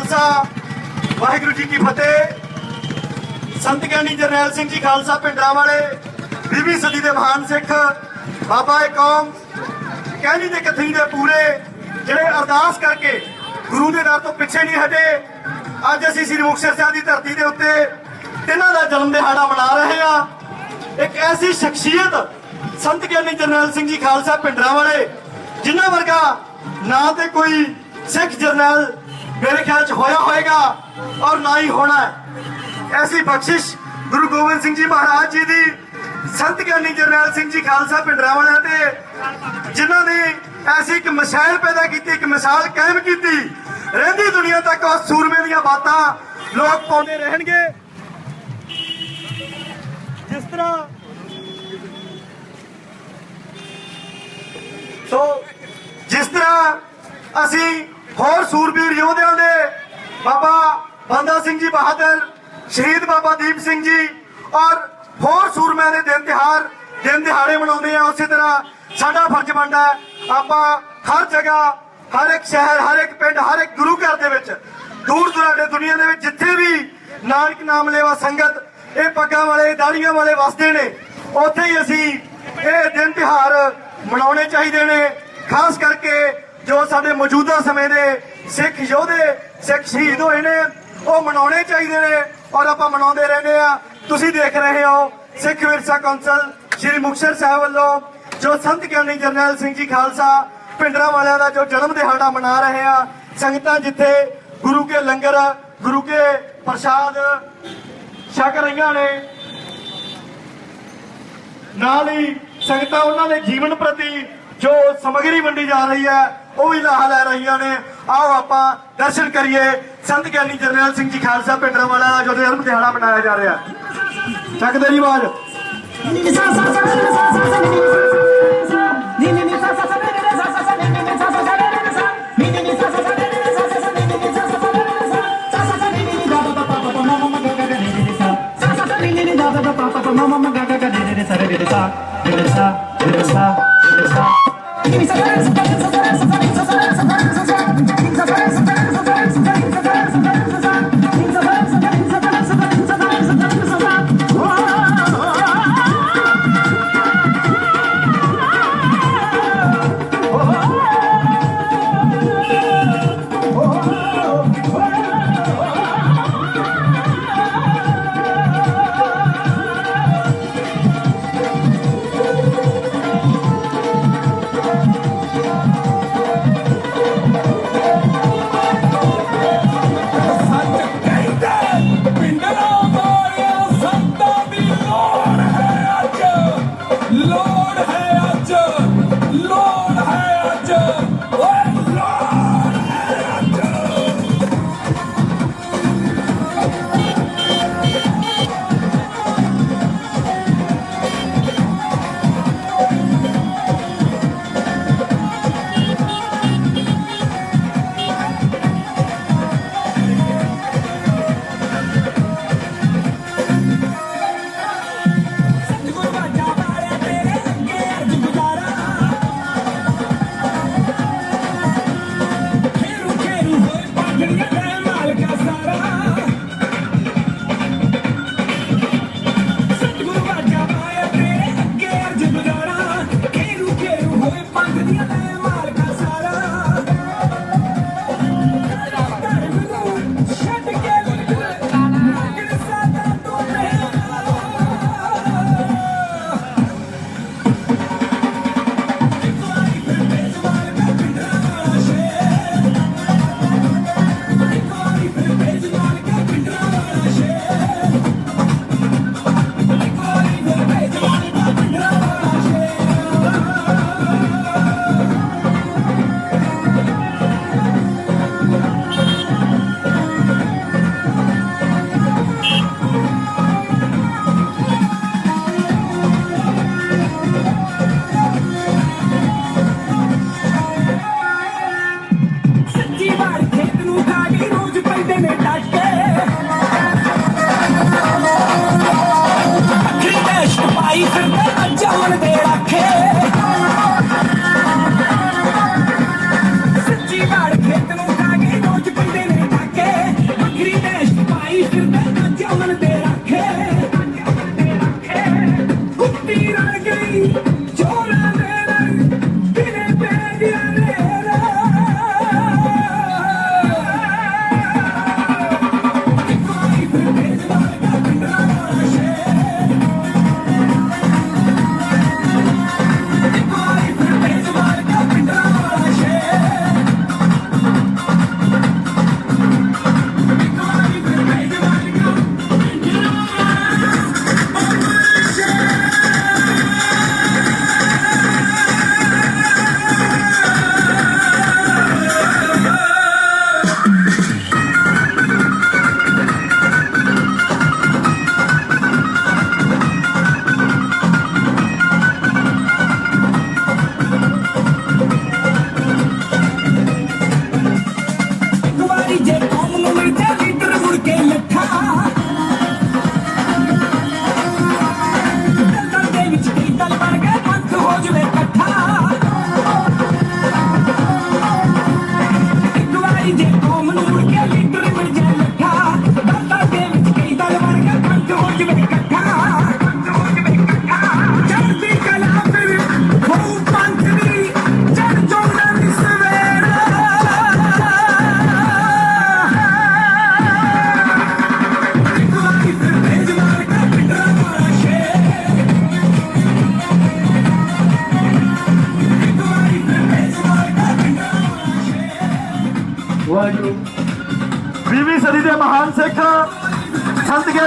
ਖਾਲਸਾ, ਵਾਹਿਗੁਰੂ ਜੀ ਕੀ ਫਤਿਹ। ਸੰਤ ਗਿਆਨੀ ਜਰਨੈਲ ਸਿੰਘ ਜੀ ਖਾਲਸਾ ਪਿੰਡਰਾ ਵਾਲੇ 20ਵੀਂ ਸਦੀ ਦੇ ਮਹਾਨ ਸਿੱਖ, ਬਾਬਾ ਏ ਕੌਮ ਕਹਿਣੀ ਦੇ ਕਥਨੀ ਦੇ ਪੂਰੇ, ਜਿਹੜੇ ਅਰਦਾਸ ਕਰਕੇ ਗੁਰੂ ਦੇ ਦਰ ਤੋਂ ਪਿੱਛੇ ਨਹੀਂ ਹਟੇ, ਅੱਜ ਅਸੀਂ ਸ੍ਰੀ ਮੁਕਤਸਰ ਸਾਹਿਬ ਦੀ ਧਰਤੀ ਦੇ ਉੱਤੇ ਤਿੰਨਾਂ ਦਾ ਜਨਮ ਦਿਹਾੜਾ ਮਨਾ ਰਹੇ ਹਾਂ। ਇੱਕ ਐਸੀ ਸ਼ਖਸੀਅਤ ਸੰਤ ਗਿਆਨੀ ਜਰਨੈਲ ਸਿੰਘ ਜੀ ਖਾਲਸਾ ਪਿੰਡਰਾ ਵਾਲੇ, ਜਿਨ੍ਹਾਂ ਵਰਗਾ ਨਾ ਤੇ ਕੋਈ ਸਿੱਖ ਜਰਨੈਲ ਮੇਰੇ ਖਿਆਲ ਚ ਹੋਇਆ ਹੋਏਗਾ ਔਰ ਨਾ ਹੀ ਹੋਣਾ ਐਸੀ ਬਖਸ਼ਿਸ਼ ਗੁਰੂ ਗੋਬਿੰਦ ਸਿੰਘ ਜੀ ਮਹਾਰਾਜ ਜੀ ਦੀ ਸੰਤ ਗਿਆਨੀ ਜਰਨੈਲ ਸਿੰਘ ਜੀ ਖਾਲਸਾ ਪਿੰਡਰਾ ਵਾਲਿਆਂ ਤੇ ਜਿਨ੍ਹਾਂ ਨੇ ਐਸੀ ਇੱਕ ਮਿਸਾਲ ਪੈਦਾ ਕੀਤੀ ਇੱਕ ਮਿਸਾਲ ਕਾਇਮ ਕੀਤੀ ਰਹਿੰਦੀ ਦੁਨੀਆ ਤੱਕ ਉਹ ਸੂਰਮੇ ਦੀਆਂ ਬਾਤਾਂ ਲੋਕ ਪਾਉਂਦੇ ਰਹਿਣਗੇ ਜਿਸ ਤਰ੍ਹਾਂ ਸੋ ਜਿਸ ਤਰ੍ਹਾਂ ਅਸੀਂ ਹੋਰ ਸੂਰਬੀਰ ਯੋਧਿਆਂ ਦੇ ਬਾਬਾ ਬੰਦਾ ਸਿੰਘ ਜੀ ਬਹਾਦਰ, ਸ਼ਹੀਦ ਬਾਬਾ ਦੀਪ ਸਿੰਘ ਜੀ ਔਰ ਹੋਰ ਸੂਰਮਿਆਂ ਦੇ ਦਿਨ ਤਿਹਾਰ ਦਿਨ ਦਿਹਾੜੇ ਮਨਾਉਂਦੇ ਆ ਉਸੇ ਤਰ੍ਹਾਂ ਸਾਡਾ ਫਰਜ਼ ਬਣਦਾ ਆਪਾਂ ਹਰ ਜਗ੍ਹਾ, ਹਰ ਇੱਕ ਸ਼ਹਿਰ, ਹਰ ਇੱਕ ਪਿੰਡ, ਹਰ ਇੱਕ ਗੁਰੂ ਘਰ ਦੇ ਵਿੱਚ, ਦੂਰ ਦੁਰਾਡੇ ਦੁਨੀਆ ਦੇ ਵਿੱਚ ਜਿੱਥੇ ਵੀ ਨਾਨਕ ਨਾਮ ਲੇਵਾ ਸੰਗਤ, ਇਹ ਪੱਗਾਂ ਵਾਲੇ, ਦਾੜੀਆਂ ਵਾਲੇ ਵਸਦੇ ਨੇ, ਉੱਥੇ ਹੀ ਅਸੀਂ ਇਹ ਦਿਨ ਤਿਹਾਰ ਮਨਾਉਣੇ ਚਾਹੀਦੇ ਨੇ, ਖਾਸ ਕਰਕੇ ਜੋ ਸਾਡੇ ਮੌਜੂਦਾ ਸਮੇਂ ਦੇ ਸਿੱਖ ਯੋਧੇ, ਸਿੱਖ ਸ਼ਹੀਦ ਹੋਏ ਨੇ, ਉਹ ਮਨਾਉਣੇ ਚਾਹੀਦੇ ਨੇ ਔਰ ਆਪਾਂ ਮਨਾਉਂਦੇ ਰਹਿੰਦੇ ਆ ਤੁਸੀਂ ਦੇਖ ਰਹੇ ਹੋ ਸਿੱਖ ਵਿਰਸਾ ਕੌਂਸਲ ਸ੍ਰੀ ਮੁਕਤਸਰ ਸਾਹਿਬ ਵੱਲੋਂ ਜੋ ਸੰਤ ਗਿਆਨੀ ਜਰਨੈਲ ਸਿੰਘ ਜੀ ਖਾਲਸਾ ਪਿੰਡਰਾ ਵਾਲਿਆਂ ਦਾ ਜੋ ਜਨਮ ਦਿਹਾੜਾ ਮਨਾ ਰਹੇ ਆ, ਸੰਗਤਾਂ ਜਿੱਥੇ ਗੁਰੂ ਕੇ ਲੰਗਰ, ਗੁਰੂ ਕੇ ਪ੍ਰਸ਼ਾਦ ਛਕ ਰਹੀਆਂ ਨੇ, ਨਾਲ ਹੀ ਸੰਗਤਾਂ ਉਹਨਾਂ ਦੇ ਜੀਵਨ ਪ੍ਰਤੀ ਜੋ ਸਮਗਰੀ ਵੰਡੀ ਜਾ ਰਹੀ ਹੈ ਉਹ ਵੀ ਲਾਹਾ ਲੈ ਰਹੀਆਂ ਨੇ। ਆਓ ਆਪਾਂ ਦਰਸ਼ਨ ਕਰੀਏ। ਸੰਤ ਗਿਆਨੀ ਜਰਨੈਲ ਸਿੰਘ ਜੀ ਖਾਲਸਾ ਪਿੰਡਰਾਂ ਵਾਲਾ ਦਾ ਜਦੋਂ ਜਨਮ ਦਿਹਾੜਾ ਮਨਾਇਆ ਜਾ ਰਿਹਾ। ਚੱਕਦੇ ਜੀ ਬਾਜ Mama, mama, gaga, gaga, gaga, gaga, gaga, gaga, gaga, gaga,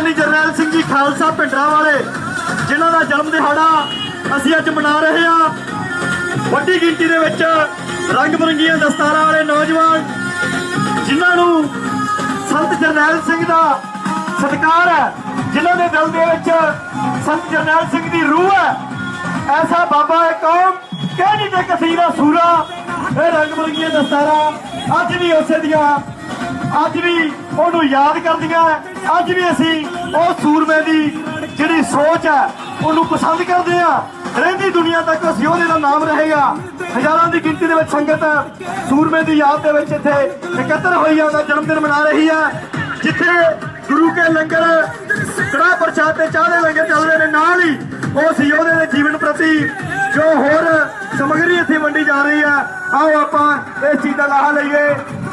Sant Jarnail Singh ji Khalsa ਪਿੰਡਰਾਂ ਵਾਲੇ, ਜਿਨ੍ਹਾਂ ਦਾ ਜਨਮ ਦਿਹਾੜਾ ਅਸੀਂ ਅੱਜ ਮਨਾ ਰਹੇ ਹਾਂ। ਵੱਡੀ ਗਿਣਤੀ ਦੇ ਵਿੱਚ ਰੰਗ ਬਰੰਗੀਆਂ ਦਸਤਾਰਾਂ ਵਾਲੇ ਨੌਜਵਾਨ, ਜਿਨ੍ਹਾਂ ਨੂੰ ਸੰਤ ਜਰਨੈਲ ਸਿੰਘ ਦਾ ਸਤਿਕਾਰ ਹੈ, ਜਿਨ੍ਹਾਂ ਦੇ ਦਿਲ ਦੇ ਵਿੱਚ ਸੰਤ ਜਰਨੈਲ ਸਿੰਘ ਦੀ ਰੂਹ ਹੈ। ਐਸਾ ਬਾਬਾ ਹੈ ਕੌਮ ਕਹਿਣੀ ਤੇ ਕਸੀਰਾ ਸੂਰਾ, ਇਹ ਰੰਗ ਬਰੰਗੀਆਂ ਦਸਤਾਰਾਂ ਅੱਜ ਵੀ ਉਸੇ ਦੀਆਂ, ਅੱਜ ਵੀ ਉਹਨੂੰ ਯਾਦ ਕਰਦੀਆਂ। ਅੱਜ ਵੀ ਅਸੀਂ ਉਹ ਸੂਰਮੇ ਦੀ ਜਿਹੜੀ ਸੋਚ ਹੈ, ਉਹਨੂੰ ਪਸੰਦ ਕਰਦੇ ਆ ਰਹਿੰਦੀ ਦੁਨੀਆ ਤੱਕ ਉਸ ਯੋਧੇ ਦਾ ਨਾਮ ਰਹੇਗਾ। ਹਜ਼ਾਰਾਂ ਦੀ ਗਿਣਤੀ ਦੇ ਵਿੱਚ ਸੰਗਤ ਸੂਰਮੇ ਦੀ ਯਾਦ ਦੇ ਵਿੱਚ ਇੱਥੇ ਇਕੱਤਰ ਹੋਈ ਆ, ਉਹਦਾ ਜਨਮ ਦਿਨ ਮਨਾ ਰਹੀ ਹੈ ਜਿੱਥੇ ਗੁਰੂ ਕੇ ਲੰਗਰ ਕੜਾ ਪ੍ਰਸ਼ਾਦ ਤੇ ਚਾਹ ਦੇ ਲੰਗਰ ਚੱਲ ਰਹੇ ਨੇ, ਨਾਲ ਹੀ ਉਸ ਯੋਧੇ ਦੇ ਜੀਵਨ ਪ੍ਰਤੀ ਜੋ ਹੋਰ ਸਮਗਰੀ ਇੱਥੇ ਵੰਡੀ ਜਾ ਰਹੀ ਹੈ ਆਓ ਆਪਾਂ ਇਸ ਚੀਜ਼ ਦਾ ਲਾਹਾ ਲਈਏ।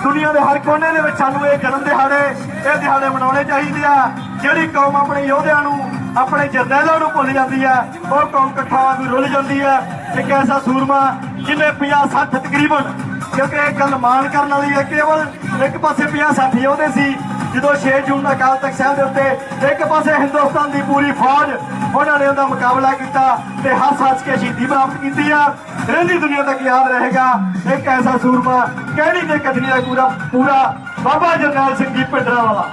ਦੁਨੀਆ ਦੇ ਹਰ ਕੋਨੇ ਦੇ ਵਿੱਚ ਸਾਨੂੰ ਇਹ ਜਨਮ ਦਿਹਾੜੇ, ਇਹ ਦਿਹਾੜੇ ਮਨਾਉਣੇ ਚਾਹੀਦੇ ਆ। ਜਿਹੜੀ ਕੌਮ ਆਪਣੇ ਯੋਧਿਆਂ ਨੂੰ, ਆਪਣੇ ਜਰਨੈਲਾਂ ਨੂੰ ਭੁੱਲ ਜਾਂਦੀ ਹੈ ਉਹ ਕੌਮ ਇਕੱਠਾ ਵੀ ਰੁੱਲ ਜਾਂਦੀ ਹੈ ਇੱਕ ਐਸਾ ਸੂਰਮਾ ਜਿਹਨੇ 50 60 ਤਕਰੀਬਨ, ਕਿਉਂਕਿ ਇਹ ਗੱਲ ਮਾਣ ਕਰਨ ਵਾਲੀ ਹੈ, ਕੇਵਲ ਇੱਕ ਪਾਸੇ 50 60 ਯੋਧੇ ਸੀ ਜਦੋਂ 6 ਜੂਨ ਦਾ ਅਕਾਲ ਤਖਤ ਸਾਹਿਬ ਦੇ ਉੱਤੇ ਇੱਕ ਪਾਸੇ ਹਿੰਦੁਸਤਾਨ ਦੀ ਪੂਰੀ ਫੌਜ, ਉਹਨਾਂ ਨੇ ਉਹਦਾ ਮੁਕਾਬਲਾ ਕੀਤਾ ਤੇ ਹੱਸ ਹੱਸ ਕੇ ਸ਼ਹੀਦੀ ਪ੍ਰਾਪਤ ਕੀਤੀ ਆ। ਰਹਿੰਦੀ ਦੁਨੀਆ ਤੱਕ ਯਾਦ ਰਹੇਗਾ ਇੱਕ ਐਸਾ ਸੂਰਮਾ ਕਹਿਣੀ ਤੇ ਕਥਨੀ ਦਾ ਪੂਰਾ ਪੂਰਾ ਬਾਬਾ ਜਰਨੈਲ ਸਿੰਘ ਜੀ ਪਿੰਡਰਾਂ ਵਾਲਾ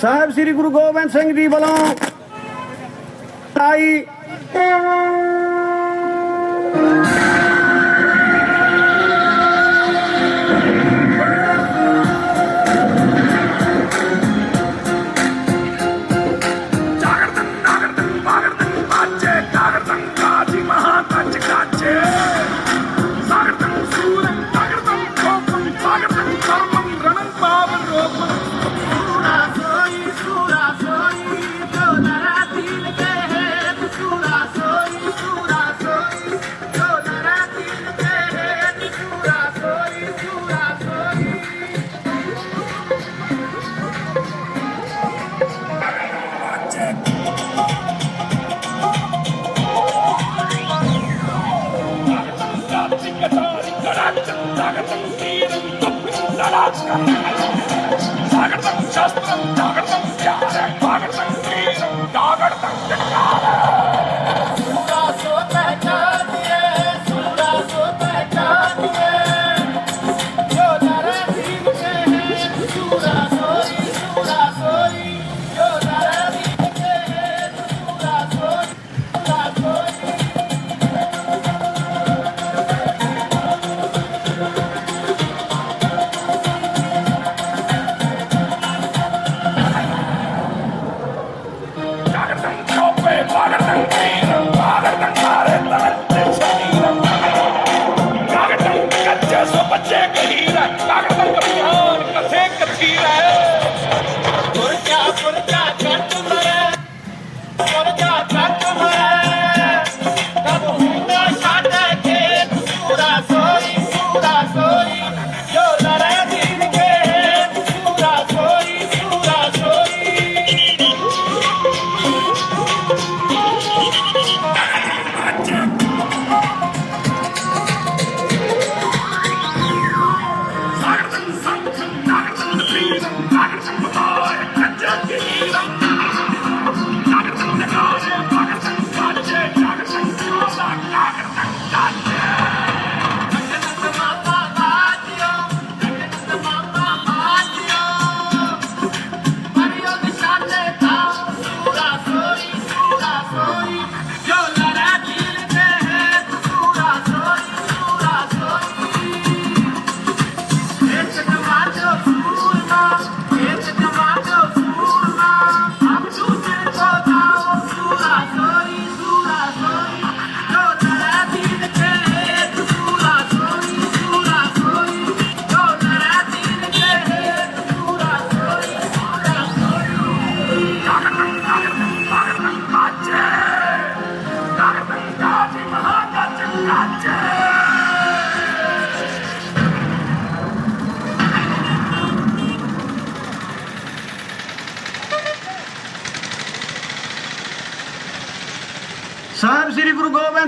ਸਾਹਿਬ ਸ੍ਰੀ ਗੁਰੂ ਗੋਬਿੰਦ ਸਿੰਘ ਜੀ ਵੱਲੋਂ ਤਾਈ just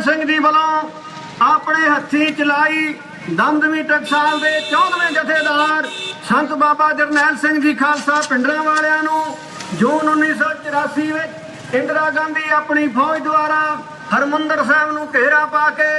ਸ੍ਰੀ ਸਿੰਘ ਜੀ ਵੱਲੋਂ ਆਪਣੇ ਹੱਥੀਂ ਚਲਾਈ ਦਮਦਮੀ ਟਕਸਾਲ ਦੇ 14ਵੇਂ ਜਥੇਦਾਰ ਸੰਤ ਬਾਬਾ ਜਰਨੈਲ ਸਿੰਘ ਜੀ ਖਾਲਸਾ ਪਿੰਡਰਾਂ ਵਾਲਿਆਂ ਨੂੰ ਜੂਨ 1984 ਵਿੱਚ ਇੰਦਰਾ ਗਾਂਧੀ ਆਪਣੀ ਫੌਜ ਦੁਆਰਾ ਹਰਮੰਦਰ ਸਾਹਿਬ ਨੂੰ ਘੇਰਾ ਪਾ ਕੇ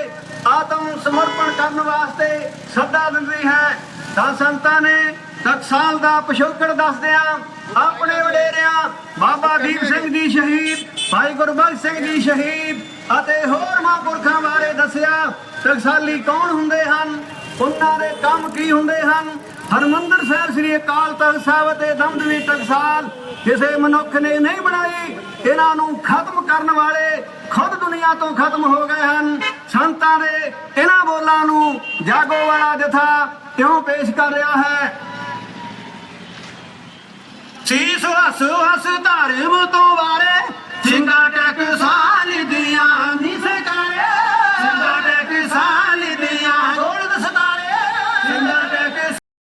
ਆਤਮ ਸਮਰਪਣ ਕਰਨ ਵਾਸਤੇ ਸੱਦਾ ਦਿੰਦੀ ਹੈ। ਤਾਂ ਸੰਤਾਂ ਨੇ ਟਕਸਾਲ ਦਾ ਪਿਛੋਕੜ ਦੱਸਦਿਆਂ ਆਪਣੇ ਵਡੇਰਿਆਂ ਬਾਬਾ ਦੀਪ ਸਿੰਘ ਜੀ ਸ਼ਹੀਦ, ਭਾਈ ਗੁਰਬਖਸ਼ ਸਿੰਘ ਜੀ ਸ਼ਹੀਦ ਅਤੇ ਹੋਰ ਮਹਾਂਪੁਰਖਾਂ ਬਾਰੇ ਦੱਸਿਆ, ਟਕਸਾਲੀ ਕੌਣ ਹੁੰਦੇ ਹਨ? ਉਹਨਾਂ ਦੇ ਕੰਮ ਕੀ ਹੁੰਦੇ ਹਨ? ਹਰਮੰਦਰ ਸਾਹਿਬ ਸ੍ਰੀ ਅਕਾਲ ਤਖਤ ਸਾਹਿਬ ਤੇ ਦਮਦਮੀ ਟਕਸਾਲ, ਕਿਸੇ ਮਨੁੱਖ ਨੇ ਨਹੀਂ ਬਣਾਈ, ਇਹਨਾਂ ਨੂੰ ਖਤਮ ਕਰਨ ਵਾਲੇ ਖੁਦ ਦੁਨੀਆ ਤੋਂ ਖਤਮ ਹੋ ਗਏ ਹਨ। ਸੰਤਾਂ ਦੇ ਇਹਨਾਂ ਬੋਲਾਂ ਨੂੰ ਜਾਗੋ ਵਾਲਾ ਜਥਾ ਕਿਉਂ ਪੇਸ਼ ਕਰ ਰਿਹਾ ਹੈ? ਸੀਸ ਹੱਸ ਹੱਸ ਧਾਰਮ ਤੋਂ ਵਾਰੇ ਸਿੰਘਾ ਟਕਸਾਲ